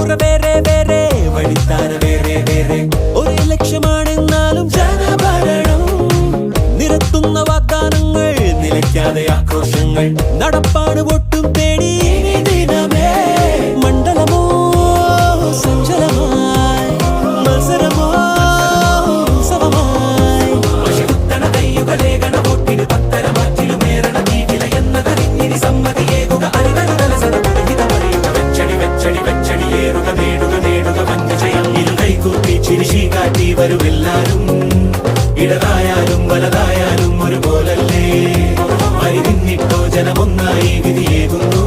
പുക വേറെ വേറെ വഴിത്താര വേറെ വേറെ. ഒരേ ലക്ഷ്യമാണെന്നാലും ജനഭരണം. നിരത്തുന്ന വാഗ്ദാനങ്ങൾ നിലയ്ക്കാതെ ആക്രോശങ്ങൾ. നടപ്പാണ് പൊട്ടി കൂട്ടി ചിരിശി കാട്ടി വരുമെല്ലാരും. ഇടതായാലും വലതായാലും ഒരുപോലല്ലേ? അരി നിന്നിട്ടോ ജനമൊന്നായി വിധിയേകുന്നു.